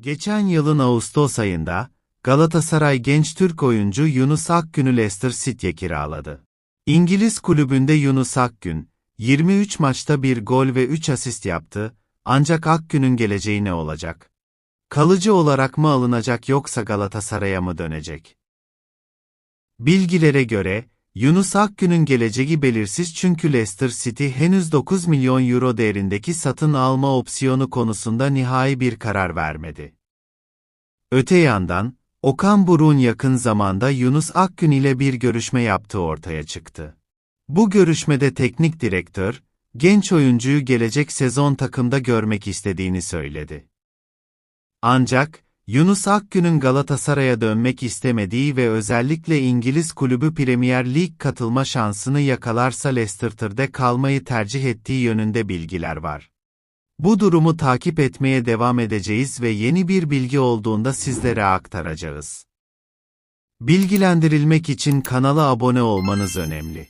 Geçen yılın Ağustos ayında, Galatasaray genç Türk oyuncu Yunus Akgün'ü Leicester City'ye kiraladı. İngiliz kulübünde Yunus Akgün, 23 maçta bir gol ve 3 asist yaptı, ancak Akgün'ün geleceği ne olacak? Kalıcı olarak mı alınacak yoksa Galatasaray'a mı dönecek? Bilgilere göre, Yunus Akgün'ün geleceği belirsiz çünkü Leicester City henüz 9 milyon euro değerindeki satın alma opsiyonu konusunda nihai bir karar vermedi. Öte yandan, Okan Buruk'un yakın zamanda Yunus Akgün ile bir görüşme yaptığı ortaya çıktı. Bu görüşmede teknik direktör, genç oyuncuyu gelecek sezon takımda görmek istediğini söyledi. Ancak, Yunus Akgün'ün Galatasaray'a dönmek istemediği ve özellikle İngiliz kulübü Premier Lig katılma şansını yakalarsa Leicester'da kalmayı tercih ettiği yönünde bilgiler var. Bu durumu takip etmeye devam edeceğiz ve yeni bir bilgi olduğunda sizlere aktaracağız. Bilgilendirilmek için kanala abone olmanız önemli.